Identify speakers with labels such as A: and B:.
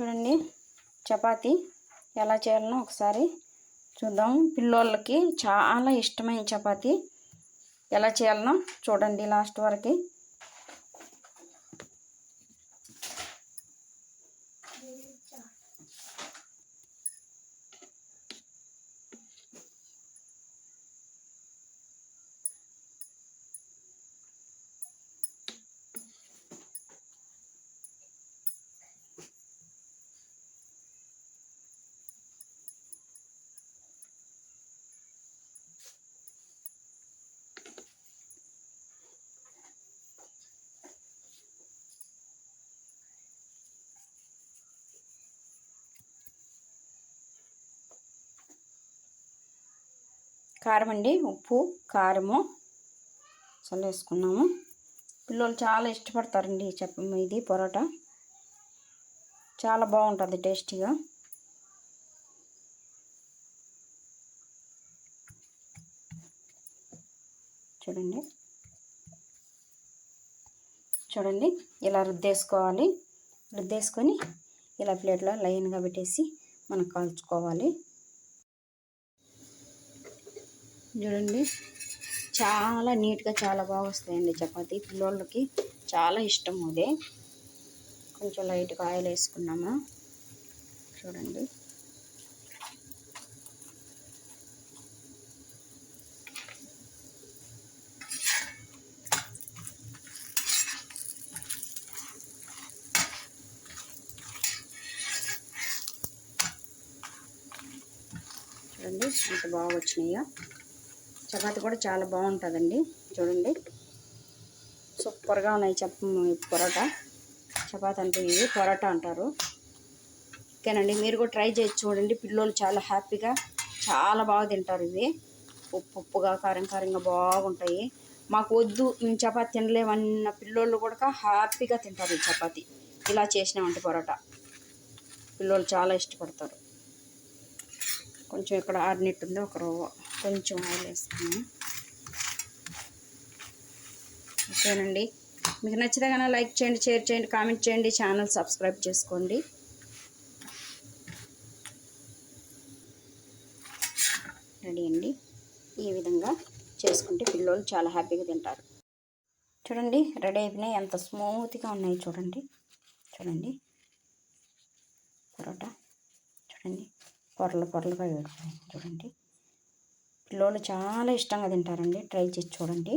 A: చూడండి. చపాతీ ఎలా చేయాలనో ఒకసారి చూద్దాం. పిల్లోళ్ళకి చాలా ఇష్టమైన చపాతీ. ఎలా చేయాలనో చూడండి లాస్ట్ వరకు. కారం అండి ఉప్పు కారము. చల్లేసుకున్నాము పిల్లలు చాలా ఇష్టపడతారండి చెప్ప ఇది పొరోటా. చాలా బాగుంటుంది టేస్టీగా. చూడండి. చూడండి ఇలా రుద్దేసుకోవాలి. రుద్దేసుకొని ఇలా ప్లేట్లో లైన్గా పెట్టేసి మనం కాల్చుకోవాలి. చూడండి. చాలా నీట్గా చాలా బాగా వస్తాయండి చపాతి. పిల్లోళ్ళకి చాలా ఇష్టం అదే. కొంచెం లైట్గా ఆయిల్ వేసుకున్నాము? చూడండి. చూడండి. ఇంత బాగా వచ్చినాయో. చపాతి కూడా చాలా బాగుంటుందండి. చూడండి. సూపర్గా ఉన్నాయి చెప్ప పొరోటా. చపాతి అంటే ఇది పొరోటా అంటారు. ఓకేనండి. మీరు కూడా ట్రై చేసి చూడండి. పిల్లలు చాలా హ్యాపీగా చాలా బాగా తింటారు ఇవి. ఉప్పు ఉప్పుగా కారం కారంగా బాగుంటాయి. మాకు వద్దు. మేము చపాతి తినలేమన్న పిల్లోళ్ళు కూడా హ్యాపీగా తింటారు ఈ చపాతి. ఇలా చేసినామంటే పొరోటా. పిల్లలు చాలా ఇష్టపడతారు. కొంచెం ఇక్కడ ఆరినట్టుంది ఒక రవ్వ కొంచెం ఆయిల్ వేసుకున్నాను ఓకేనండి. మీకు నచ్చితే కన్నా లైక్ చేయండి షేర్ చేయండి కామెంట్ చేయండి ఛానల్ సబ్స్క్రైబ్ చేసుకోండి. రెడీ అండి. ఈ విధంగా చేసుకుంటే పిల్లలు చాలా హ్యాపీగా తింటారు. చూడండి రెడీ అయిపోయినాయి. ఎంత స్మూత్గా ఉన్నాయి చూడండి. చూడండి. పరోటా. చూడండి. పొరలు పొరలుగా వేడుకున్నాయి చూడండి. పిల్లోళ్ళు చాలా ఇష్టంగా తింటారండి. ట్రై చేసి చూడండి.